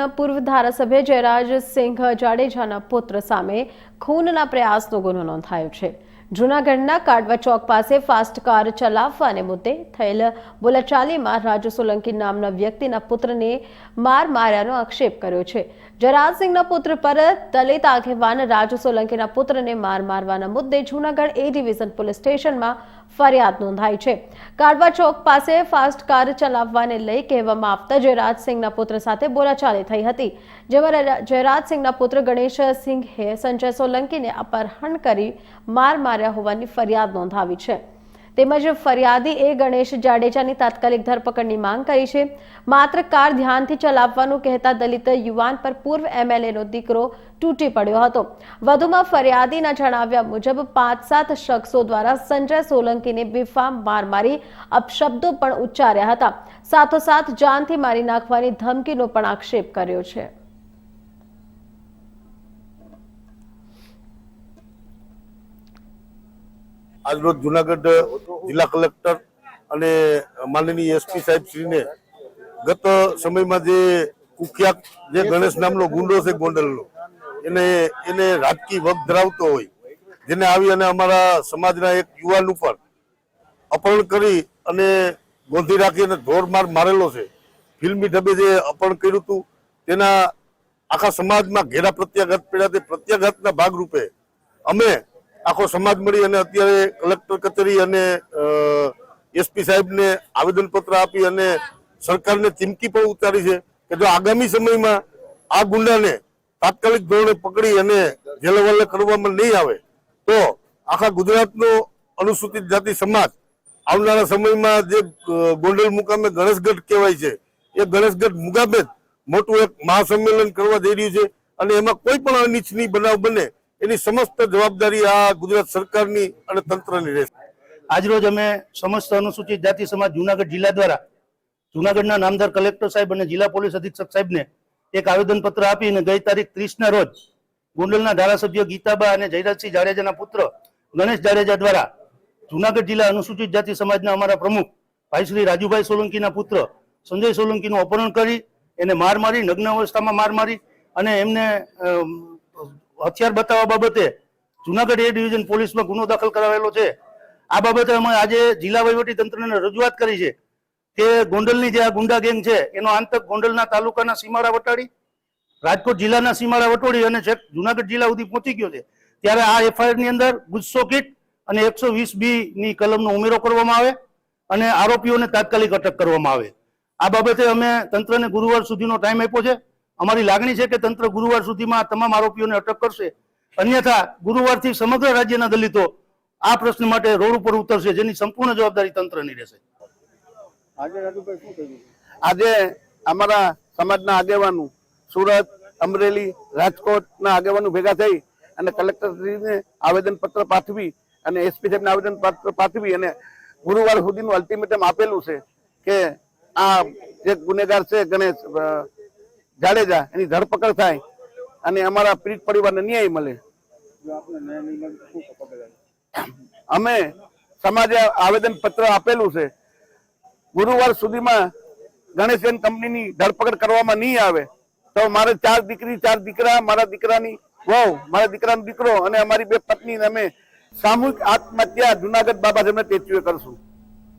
ગોંડલના પૂર્વ ધારાસભ્ય જયરાજસિંહ જાડેજાના પુત્ર સામે ખૂનના પ્રયાસનો ગુનો નોંધાયો છે. જૂનાગઢના કાડવા ચોક પાસે ફાસ્ટ કાર ચલાવવાને મુદ્દે થયેલ બોલાચાલીમાં રાજુ સોલંકી નામના વ્યક્તિના પુત્રને માર માર્યાનો આક્ષેપ કર્યો છે. જયરાજસિંહના પુત્ર પર દલિત આગેવાન રાજુ સોલંકીના પુત્રને માર મારવાના મુદ્દે જૂનાગઢ એ ડિવિઝન પોલીસ સ્ટેશનમાં ફરિયાદ નોંધાઈ છે. કાડવા ચોક પાસે ફાસ્ટ કાર ચલાવવાને લઈ કહેવામાં આવતા જયરાજસિંહના પુત્ર સાથે બોલાચાલી થઈ હતી, જેમાં જયરાજસિંહના પુત્ર ગણેશસિંહે સંજય સોલંકીને અપહરણ કરી માર માર્યા હોવાની ફરિયાદ નોંધાવી છે. તેમજ ફરિયાદી એ ગણેશ જાડેજાની તાત્કાલિક ધરપકડની માંગ કરી છે. માત્ર કાર ધ્યાનથી ચલાવવાનું કહેતા દલિત યુવાન પર પૂર્વ એમએલએનો દીકરો તૂટી પડ્યો હતો. વધુમાં ફરિયાદીના જણાવ્યા મુજબ પાંચ સાત શખ્સો દ્વારા સંજય સોલંકીને બેફામ માર મારી અપશબ્દો પણ ઉચ્ચાર્યા હતા. સાથોસાથ જાનથી મારી નાખવાની ધમકીનો પણ આક્ષેપ કર્યો છે. આજરોજ જુનાગઢ જિલ્લા કલેક્ટર અને માનનીય એસપી સાહેબ શ્રીને ગત સમયમાં જે કુખ્યાત જે ગણેશ નામનો ગુંડો છે ગોંડલનો, એને એને રાજકીય વગ ધરાવતો હોય, જેને આવી અને અમારા સમાજના એક યુવાન ઉપર અપહરણ કરી અને ગોંધી રાખી અને ઢોરમાર મારેલો છે. ફિલ્મી ઢબે જે અપહરણ કર્યું હતું, તેના આખા સમાજમાં ઘેરા પ્રત્યાઘાત પડ્યા તે પ્રત્યાઘાતના ભાગરૂપે અમે આખો સમાજ મળી અને અત્યારે કલેક્ટર કચેરી અને એસપી સાહેબને આવેદનપત્ર આપી અને સરકારને ચીમકી પણ ઉતારી છે કે જો આગામી સમયમાં આ ગુંડાને તાત્કાલિક ધોરણે પકડી અને જેલવાલે કરવામાં નહીં આવે, તો આખા ગુજરાતનો અનુસૂચિત જાતિ સમાજ આવનારા સમયમાં જે ગોંડલ મુકામે ગણેશગઢ કહેવાય છે, એ ગણેશગઢ મુકામે જ મોટું એક મહાસંમેલન કરવા જઈ રહ્યું છે અને એમાં કોઈ પણ અનિચ્છનીય બનાવ બને એની સમસ્ત જવાબદારી આ ગુજરાત સરકારની અને તંત્રની રહેશે. આજરોજ અમે સમસ્ત અનુસૂચિત જાતિ સમાજ જુનાગઢ જિલ્લા દ્વારા જુનાગઢના નામદાર કલેક્ટર સાહેબ અને જિલ્લા પોલીસ અધિક્ષક સાહેબને એક આવેદનપત્ર આપીને ગઈ તારીખ ત્રીસના રોજ ગોંડલના ધારાસભ્ય ગીતાબા અને જયરાજસિંહ જાડેજાના પુત્ર ગણેશ જાડેજા દ્વારા જુનાગઢ જિલ્લા અનુસૂચિત જાતિ સમાજના અમારા પ્રમુખ ભાઈ શ્રી રાજુભાઈ સોલંકીના પુત્ર સંજય સોલંકીનું અપહરણ કરી એને માર મારી, નગ્ન અવસ્થામાં માર મારી અને એમને હથિયાર બતાવવા બાબતે જુનાગઢ એ ડિવિઝન પોલીસમાં ગુનો દાખલ કરાવેલો છે. આ બાબતે અમે આજે જિલ્લા વહીવટી તંત્રને રજૂઆત કરી છે કે ગોંડલની જે આ ગુંડા ગેંગ છે, એનો આંતક ગોંડલના તાલુકાના સીમાડા વટાડી, રાજકોટ જિલ્લાના સીમાડા વટોડી અને છેક જુનાગઢ જિલ્લા સુધી પહોંચી ગયો છે. ત્યારે આ એફઆઈઆરની અંદર ગુસ્સો કીટ અને એકસો વીસ બી ની કલમનો ઉમેરો કરવામાં આવે અને આરોપીઓને તાત્કાલિક અટક કરવામાં આવે. આ બાબતે અમે તંત્રને ગુરુવાર સુધીનો ટાઈમ આપ્યો છે. અમારી લાગણી છે કે તંત્ર ગુરુવાર સુધીમાં તમામ આરોપીઓને અટક કરશે. અન્યથા ગુરુવારથી સમગ્ર રાજ્યના દલિતો આ પ્રશ્ન માટે રોડ ઉપર ઉતરશે જેની સંપૂર્ણ જવાબદારી તંત્રની રહેશે. આજે અમારા સમાજના આગેવાનો સુરત અમરેલી રાજકોટના આગેવાનો ભેગા થઈ અને કલેક્ટરશ્રીને આવેદનપત્ર પાઠવી અને એસપી સાહેબને આવેદનપત્ર પાઠવી અને ગુરુવાર સુધીનું અલ્ટિમેટમ આપેલું છે કે આ જે ગુનેગાર છે ગણેશ જાડેજા, એની ધરપકડ થાય અને અમારા પીડિત પરિવારને ન્યાય મળે. અમે સમાજે આવેદન પત્ર આપેલું છે. ગુરુવાર સુધીમાં ગણેશયન કંપનીની ધરપકડ કરવામાં નહીં આવે. તો મારે ચાર દીકરી, ચાર દીકરા, મારા દીકરાની વહુ, મારા દીકરાનો દીકરો અને અમારી બે પત્ની અમે સામૂહિક આત્મહત્યા જુનાગઢ બાબા સાહેબના ટેચ્યુએ કરશું.